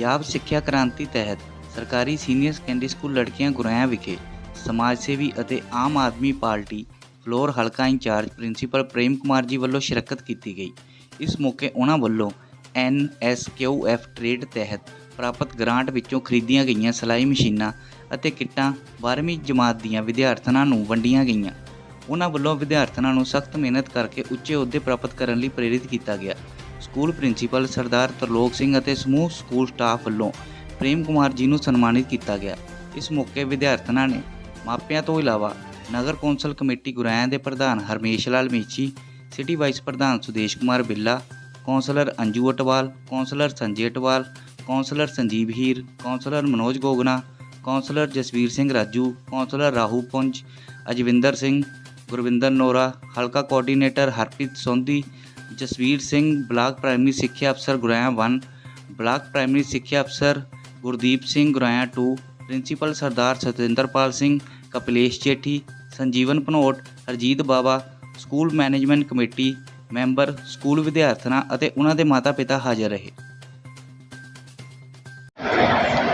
ਪੰਜਾਬ ਸਿੱਖਿਆ ਕ੍ਰਾਂਤੀ ਤਹਿਤ ਸਰਕਾਰੀ ਸੀਨੀਅਰ ਸੈਕੰਡਰੀ ਸਕੂਲ ਲੜਕੀਆਂ ਗੁਰਾਇਆ ਵਿਖੇ ਸਮਾਜ ਸੇਵੀ ਅਤੇ ਆਮ ਆਦਮੀ ਪਾਰਟੀ ਫਲੋਰ ਹਲਕਾ ਇੰਚਾਰਜ ਪ੍ਰਿੰਸੀਪਲ ਪ੍ਰੇਮ ਕੁਮਾਰ ਜੀ ਵੱਲੋਂ ਸ਼ਿਰਕਤ ਕੀਤੀ ਗਈ। ਇਸ ਮੌਕੇ ਉਹਨਾਂ ਵੱਲੋਂ ਐਨਐਸਕਿਊਐਫ ਟ੍ਰੇਡ ਤਹਿਤ ਪ੍ਰਾਪਤ ਗ੍ਰਾਂਟ ਵਿੱਚੋਂ ਖਰੀਦੀਆਂ ਗਈਆਂ ਸਿਲਾਈ ਮਸ਼ੀਨਾਂ ਅਤੇ ਕਿੱਟਾਂ 12ਵੀਂ ਜਮਾਤ ਦੀਆਂ ਵਿਦਿਆਰਥਣਾਂ ਨੂੰ ਵੰਡੀਆਂ ਗਈਆਂ। ਉਹਨਾਂ ਵੱਲੋਂ ਵਿਦਿਆਰਥਣਾਂ ਨੂੰ ਸਖਤ ਮਿਹਨਤ ਕਰਕੇ ਉੱਚੇ ਅਹੁਦੇ ਪ੍ਰਾਪਤ ਕਰਨ ਲਈ ਪ੍ਰੇਰਿਤ ਕੀਤਾ ਗਿਆ। ਸਕੂਲ ਪ੍ਰਿੰਸੀਪਲ ਸਰਦਾਰ ਤਰਲੋਕ ਸਿੰਘ ਅਤੇ ਸਮੂਹ ਸਕੂਲ ਸਟਾਫ ਵੱਲੋਂ ਪ੍ਰੇਮ ਕੁਮਾਰ ਜੀ ਨੂੰ ਸਨਮਾਨਿਤ ਕੀਤਾ ਗਿਆ। ਇਸ ਮੌਕੇ ਵਿਦਿਆਰਥਣਾਂ ਨੇ ਮਾਪਿਆਂ ਤੋਂ ਇਲਾਵਾ ਨਗਰ ਕੌਂਸਲ ਕਮੇਟੀ ਗੁਰਾਇਆਂ ਦੇ ਪ੍ਰਧਾਨ ਹਰਮੇਸ਼ ਲਾਲ ਮੀਚੀ, ਸਿਟੀ ਵਾਈਸ ਪ੍ਰਧਾਨ Sudesh Kumar Billa, councillor Anju Atwal, councillor Sanjay Atwal, councillor Sanjeev Heer, councillor Manoj Gogna, councillor Jasvir Singh Raju, councillor Rahu Punj, Ajwinder Singh, Gurvinder Nora, ਹਲਕਾ coordinator Harpreet Sondhi Jasvir Singh, block primary ਸਿੱਖਿਆ ਅਫਸਰ ਗੁਰਾਇਆ 1 block primary ਸਿੱਖਿਆ ਅਫਸਰ Gurdeep Singh Guraya 2 principal Sardar Satinderpal Singh, Kapilesh Chethi Sanjeevan Bhanot, Harjeet Bawa, school management committee, member school ਵਿਦਿਆਰਥਣਾਂ ਅਤੇ ਉਹਨਾਂ ਦੇ ਮਾਤਾ-ਪਿਤਾ ਹਾਜ਼ਰ ਰਹੇ।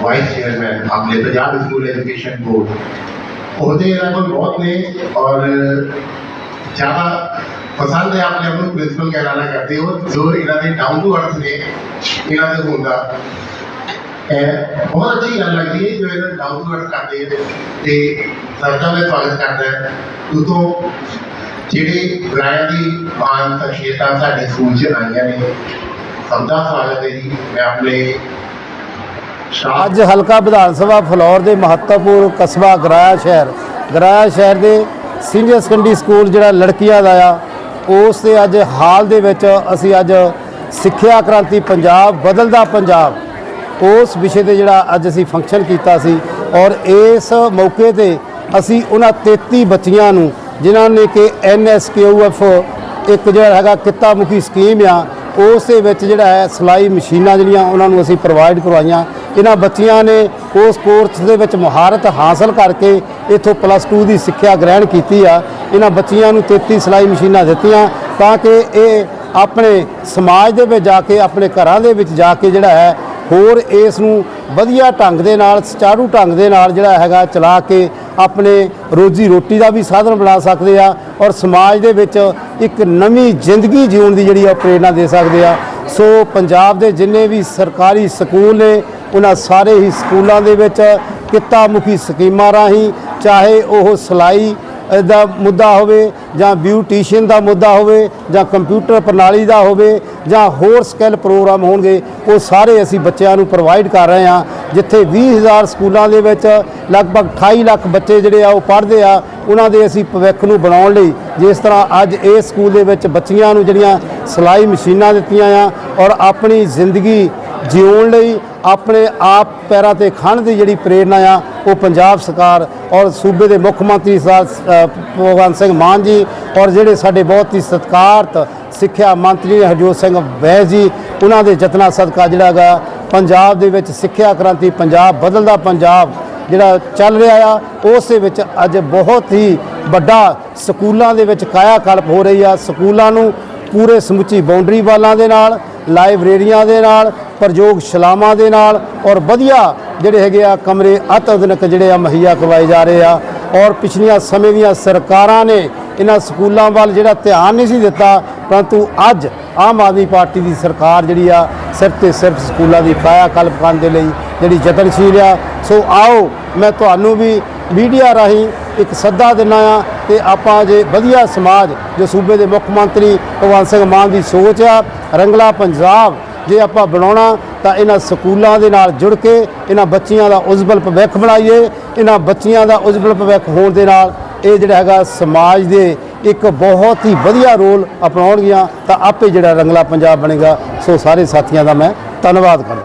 ਵਾਈਸ ਚੇਅਰਮੈਨ ਆਪਣੇ ਪੰਜਾਬ ਸਕੂਲ ਐਜੂਕੇਸ਼ਨ ਬੋਰਡ ਉਹਦੇ ਇਹਨਾਂ ਕੋਲ ਬਹੁਤ ਨੇ ਔਰ ਜ਼ਿਆਦਾ ਪਸੰਦ ਹੈ ਆਪਣੇ ਆਪ ਨੂੰ ਪ੍ਰਿੰਸੀਪਲ ਕਹਿਣਾ ਕਰਦੇ ਹੋ, ਜੋ ਇਹਨਾਂ ਦੇ ਡਾਊਨ ਟੂ ਅਰਥ ਨੇ, ਇਹਨਾਂ ਦੇ ਹੁੰਦਾ ਇਹ ਬਹੁਤ ਅੱਛੀ ਗੱਲ ਲੱਗਦੀ ਹੈ ਜੋ ਇਹਨਾਂ ਡਾਊਨ ਟੂ ਅਰਥ ਕਰਦੇ ਨੇ ਤੇ ਸਰਕਾਰ ਦਾ ਸਵਾਗਤ ਕਰਦਾ ਉਤੋਂ ਜਿਹੜੇ ਬੁਲਾਇਆ ਦੀ ਮਾਨ ਸ਼ਖਸੀਅਤਾਂ ਸਾਡੇ ਸਕੂਲ 'ਚ ਆਈਆਂ ਨੇ, ਸਭ ਦਾ ਸਵਾਗਤ ਹੈ ਜੀ। ਮੈਂ ਆਪਣੇ ਅੱਜ ਹਲਕਾ ਵਿਧਾਨ ਸਭਾ ਫਲੌਰ ਦੇ ਮਹੱਤਵਪੂਰਨ ਕਸਬਾ ਗਰਾਇਆ ਸ਼ਹਿਰ। ਗਰਾਇਆ ਸ਼ਹਿਰ ਦੇ ਸੀਨੀਅਰ ਸੈਕੰਡਰੀ ਸਕੂਲ ਜਿਹੜਾ ਲੜਕੀਆਂ ਦਾ ਆ ਉਸ ਦੇ ਅੱਜ ਹਾਲ ਦੇ ਵਿੱਚ ਅਸੀਂ ਅੱਜ ਸਿੱਖਿਆ ਕ੍ਰਾਂਤੀ ਪੰਜਾਬ, ਬਦਲਦਾ ਪੰਜਾਬ, ਉਸ ਵਿਸ਼ੇ ਤੇ ਜਿਹੜਾ ਅੱਜ ਅਸੀਂ ਫੰਕਸ਼ਨ ਕੀਤਾ ਸੀ ਔਰ ਇਸ ਮੌਕੇ ਤੇ ਅਸੀਂ ਉਹਨਾਂ 33 ਬੱਚੀਆਂ ਨੂੰ, ਜਿਨ੍ਹਾਂ ਨੇ ਕਿ ਐਨਐਸਕਿਊਐਫ ਇੱਕ ਜਿਹੜਾ ਹੈਗਾ ਕਿੱਤਾ ਮੁਖੀ ਸਕੀਮ ਆ ਉਸ ਦੇ ਵਿੱਚ ਜਿਹੜਾ ਹੈ ਸਿਲਾਈ ਮਸ਼ੀਨਾਂ ਜਿਹੜੀਆਂ ਉਹਨਾਂ ਨੂੰ ਅਸੀਂ ਪ੍ਰੋਵਾਈਡ ਕਰਵਾਈਆਂ। ਇਹਨਾਂ ਬੱਚੀਆਂ ਨੇ ਉਸ ਕੋਰਸ ਦੇ ਵਿੱਚ ਮੁਹਾਰਤ ਹਾਸਲ ਕਰਕੇ ਇੱਥੋਂ ਪਲੱਸ 2 ਦੀ ਸਿੱਖਿਆ ਗ੍ਰਹਿਣ ਕੀਤੀ ਆ। ਇਹਨਾਂ ਬੱਚੀਆਂ ਨੂੰ 33 ਸਿਲਾਈ ਮਸ਼ੀਨਾਂ ਦਿੱਤੀਆਂ ਤਾਂ ਕਿ ਇਹ ਆਪਣੇ ਸਮਾਜ ਦੇ ਵਿੱਚ ਜਾ ਕੇ, ਆਪਣੇ ਘਰਾਂ ਦੇ ਵਿੱਚ ਜਾ ਕੇ ਜਿਹੜਾ ਹੈ ਹੋਰ ਇਸ ਨੂੰ ਵਧੀਆ ਢੰਗ ਦੇ ਨਾਲ, ਸੁਚਾਰੂ ਢੰਗ ਦੇ ਨਾਲ ਜਿਹੜਾ ਹੈਗਾ ਚਲਾ ਕੇ ਆਪਣੇ ਰੋਜੀ ਰੋਟੀ ਦਾ ਵੀ ਸਾਧਨ ਬਣਾ ਸਕਦੇ ਆ ਔਰ ਸਮਾਜ ਦੇ ਵਿੱਚ ਇੱਕ ਨਵੀਂ ਜ਼ਿੰਦਗੀ ਜਿਉਣ ਦੀ ਜਿਹੜੀ ਆ ਪ੍ਰੇਰਣਾ ਦੇ ਸਕਦੇ ਆ। ਸੋ ਪੰਜਾਬ ਦੇ ਜਿੰਨੇ ਵੀ ਸਰਕਾਰੀ ਸਕੂਲ ਨੇ, ਉਹਨਾਂ ਸਾਰੇ ਹੀ ਸਕੂਲਾਂ ਦੇ ਵਿੱਚ ਕਿੱਤਾ ਮੁਖੀ ਸਕੀਮਾਂ ਰਾਹੀਂ ਚਾਹੇ ਉਹ ਸਿਲਾਈ ਦਾ ਮੁੱਦਾ ਹੋਵੇ ਜਾਂ ਬਿਊਟੀਸ਼ੀਅਨ ਦਾ ਮੁੱਦਾ ਹੋਵੇ ਜਾਂ ਕੰਪਿਊਟਰ ਪ੍ਰਣਾਲੀ ਦਾ ਹੋਵੇ ਜਾਂ ਹੋਰ ਸਕਿੱਲ ਪ੍ਰੋਗਰਾਮ ਹੋਣਗੇ, ਉਹ ਸਾਰੇ ਅਸੀਂ ਬੱਚਿਆਂ ਨੂੰ ਪ੍ਰੋਵਾਈਡ ਕਰ ਰਹੇ ਹਾਂ। ਜਿੱਥੇ 20000 ਸਕੂਲਾਂ ਦੇ ਵਿੱਚ ਲਗਭਗ 28 ਲੱਖ ਬੱਚੇ ਜਿਹੜੇ ਆ ਉਹ ਪੜ੍ਹਦੇ ਆ, ਉਹਨਾਂ ਦੇ ਅਸੀਂ ਭਵਿੱਖ ਨੂੰ ਬਣਾਉਣ ਲਈ ਜਿਸ ਤਰ੍ਹਾਂ ਅੱਜ ਇਸ ਸਕੂਲ ਦੇ ਵਿੱਚ ਬੱਚੀਆਂ ਨੂੰ ਜਿਹੜੀਆਂ ਸਿਲਾਈ ਮਸ਼ੀਨਾਂ ਦਿੱਤੀਆਂ ਆ ਔਰ ਆਪਣੀ ਜ਼ਿੰਦਗੀ ਜਿਉਣ ਲਈ ਆਪਣੇ ਆਪ ਪੈਰਾਂ ਤੇ ਖੜਨ ਦੀ ਜਿਹੜੀ ਪ੍ਰੇਰਣਾ ਆ, ਉਹ ਪੰਜਾਬ ਸਰਕਾਰ ਔਰ ਸੂਬੇ ਦੇ ਮੁੱਖ ਮੰਤਰੀ ਸਾਹਿਬ ਭਗਵੰਤ ਸਿੰਘ ਮਾਨ ਜੀ ਔਰ ਜਿਹੜੇ ਸਾਡੇ ਬਹੁਤ ਹੀ ਸਤਿਕਾਰਤ ਸਿੱਖਿਆ ਮੰਤਰੀ ਹਰਜੋਤ ਸਿੰਘ ਵੈਦ ਜੀ, ਉਹਨਾਂ ਦੇ ਯਤਨਾਂ ਸਦਕਾ ਜਿਹੜਾ ਗਾ ਪੰਜਾਬ ਦੇ ਵਿੱਚ ਸਿੱਖਿਆ ਕ੍ਰਾਂਤੀ ਪੰਜਾਬ ਬਦਲਦਾ ਪੰਜਾਬ ਜਿਹੜਾ ਚੱਲ ਰਿਹਾ ਆ, ਉਸ ਦੇ ਵਿੱਚ ਅੱਜ ਬਹੁਤ ਹੀ ਵੱਡਾ ਸਕੂਲਾਂ ਦੇ ਵਿੱਚ ਕਾਇਆ ਕਲਪ ਹੋ ਰਹੀ ਆ। ਸਕੂਲਾਂ ਨੂੰ ਪੂਰੇ ਸਮੁੱਚੀ ਬਾਉਂਡਰੀ ਵਾਲਾਂ ਦੇ ਨਾਲ ਲਾਇਬ੍ਰੇਰੀਆਂ ਦੇ ਨਾਲ ਪ੍ਰਯੋਗਸ਼ਾਲਾਵਾਂ ਦੇ ਨਾਲ ਔਰ ਵਧੀਆ ਜਿਹੜੇ ਹੈਗੇ ਆ ਕਮਰੇ ਅਤਿਆਧੁਨਿਕ ਜਿਹੜੇ ਆ ਮੁਹੱਈਆ ਕਰਵਾਏ ਜਾ ਰਹੇ ਆ। ਔਰ ਪਿਛਲੀਆਂ ਸਮੇਂ ਦੀਆਂ ਸਰਕਾਰਾਂ ਨੇ ਇਹਨਾਂ ਸਕੂਲਾਂ ਵੱਲ ਜਿਹੜਾ ਧਿਆਨ ਨਹੀਂ ਸੀ ਦਿੱਤਾ, ਪਰੰਤੂ ਅੱਜ ਆਮ ਆਦਮੀ ਪਾਰਟੀ ਦੀ ਸਰਕਾਰ ਜਿਹੜੀ ਆ, ਸਿਰਫ ਤੇ ਸਿਰਫ ਸਕੂਲਾਂ ਦੀ ਕਾਇਆ ਕਲਪ ਕਰਨ ਦੇ ਲਈ ਜਿਹੜੀ ਯਤਨਸ਼ੀਲ ਆ। ਸੋ ਆਓ, ਮੈਂ ਤੁਹਾਨੂੰ ਵੀ ਮੀਡੀਆ ਰਾਹੀਂ ਇੱਕ ਸੱਦਾ ਦਿੰਦਾ ਆ ਤੇ ਆਪਾਂ ਜੇ ਵਧੀਆ ਸਮਾਜ, ਜੋ ਸੂਬੇ ਦੇ ਮੁੱਖ ਮੰਤਰੀ ਭਗਵੰਤ ਸਿੰਘ ਮਾਨ ਦੀ ਸੋਚ ਆ, ਰੰਗਲਾ ਪੰਜਾਬ ਜੇ ਆਪਾਂ ਬਣਾਉਣਾ, ਤਾਂ ਇਹਨਾਂ ਸਕੂਲਾਂ ਦੇ ਨਾਲ ਜੁੜ ਕੇ ਇਹਨਾਂ ਬੱਚੀਆਂ ਦਾ ਉਜਵਲ ਭਵਿੱਖ ਬਣਾਈਏ, ਇਹਨਾਂ ਬੱਚੀਆਂ ਦਾ ਉਜਵਲ ਭਵਿੱਖ ਹੋਣ ਦੇ ਨਾਲ ਇਹ ਜਿਹੜਾ ਹੈਗਾ ਸਮਾਜ ਦੇ ਇੱਕ ਬਹੁਤ ਹੀ ਵਧੀਆ ਰੋਲ ਅਪਣਾਉਣਗੀਆਂ ਤਾਂ ਆਪੇ ਜਿਹੜਾ ਰੰਗਲਾ ਪੰਜਾਬ ਬਣੇਗਾ। ਸੋ ਸਾਰੇ ਸਾਥੀਆਂ ਦਾ ਮੈਂ ਧੰਨਵਾਦ ਕਰਦਾ।